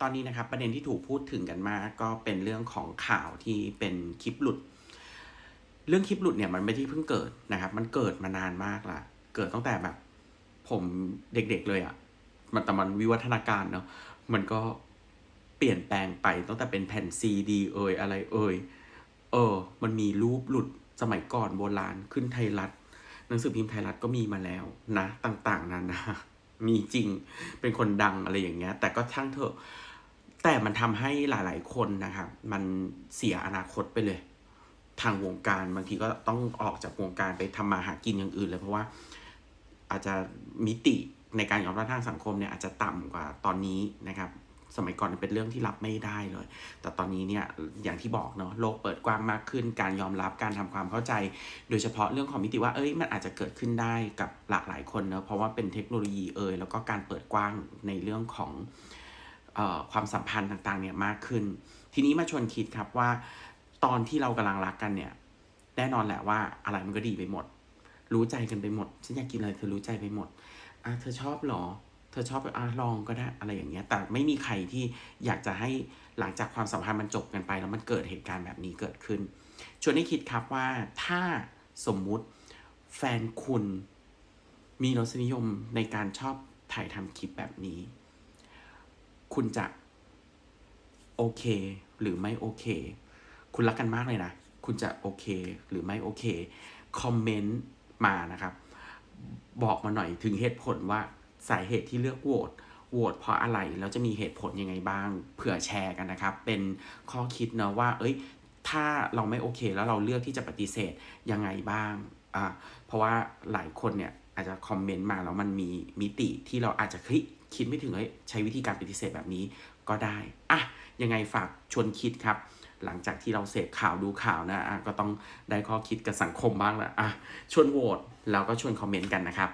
ตอนนี้นะครับประเด็นที่ถูกพูดถึงกันมากก็เป็นเรื่องของข่าวที่เป็นคลิปหลุด เรื่องคลิปหลุดเนี่ยมันไม่ที่เพิ่งเกิดนะครับ มันเกิดมานานมากละเกิดตั้งแต่แบบ ผมเด็กๆเลยอะ่ะ มันแต่มันวิวัฒนาการเนาะมันก็เปลี่ยนแปลงไปตั้งแต่เป็นแผ่นซีดีเอ่ยอะไรเอ่ยเออ มันมีรูปหลุดสมัยก่อนโบราณขึ้นไทยรัฐ หนังสือพิมพ์ไทยรัฐก็มีมาแล้วนะ ต่างๆนานามีจริงเป็นคนดังอะไรอย่างเงี้ย แต่ก็ช่างเถอะ แต่มันทำให้หลายๆคนนะครับมันเสียอนาคตไปเลย ทางวงการบางทีก็ต้องออกจากวงการไปทำมาหากินอย่างอื่นเลย เพราะว่าอาจจะมิติในการยอมรับทางสังคมเนี่ยอาจจะต่ำกว่าตอนนี้นะครับสมัยก่อนเป็นเรื่องที่รับไม่ได้เลย แต่ตอนนี้เนี่ยอย่างที่บอกเนาะโลกเปิดกว้างมากขึ้น การยอมรับการทำความเข้าใจ โดยเฉพาะเรื่องของมิติว่าเอ้ยมันอาจจะเกิดขึ้นได้กับหลากหลายคนเนาะเพราะว่าเป็นเทคโนโลยีเอ่ยแล้วก็การเปิดกว้างในเรื่องของ ความสัมพันธ์ต่างๆเนี่ยมากขึ้น ทีนี้มาชวนคิดครับว่า ตอนที่เรากำลังรักกันเนี่ยแน่นอนแหละว่าอะไรมันก็ดีไปหมด รู้ใจกันไปหมดฉันอยากกินอะไรเธอรู้ใจไปหมดอะเธอชอบเหรอ เธอชอบอะลองก็ได้อะไรอย่างเงี้ย แต่ไม่มีใครที่อยากจะให้หลังจากความสัมพันธ์มันจบกันไป แล้วมันเกิดเหตุการณ์แบบนี้เกิดขึ้น ชวนให้คิดครับว่าถ้าสมมุติแฟนคุณมีรสนิยมในการชอบถ่ายทำคลิปแบบนี้ คุณจะโอเค หรือไม่โอเค คุณรักกันมากเลยนะ คุณจะโอเค หรือไม่โอเค คอมเมนต์มานะครับ บอกมาหน่อยถึงเหตุผลว่าสาเหตุที่เลือกโหวตโหวตเพราะอะไร แล้วจะมีเหตุผลยังไงบ้าง เผื่อแชร์กันนะครับ เป็นข้อคิดเนะว่า เอ้ย ถ้าเราไม่โอเค แล้วเราเลือกที่จะปฏิเสธยังไงบ้าง อ่า เพราะว่าหลายคนเนี่ย อาจจะคอมเมนต์มาแล้วมันมีมิติที่เราอาจจะคิดคิดไม่ถึงเฮ้ยใช้วิธีการปฏิเสธแบบนี้ก็ได้อะยังไงฝากชวนคิดครับ หลังจากที่เราเสพข่าวดูข่าวนะะก็ต้องได้ข้อคิดกับสังคมบ้างแหละอะชวนโหวตแล้วก็ชวนคอมเมนต์กันนะครับ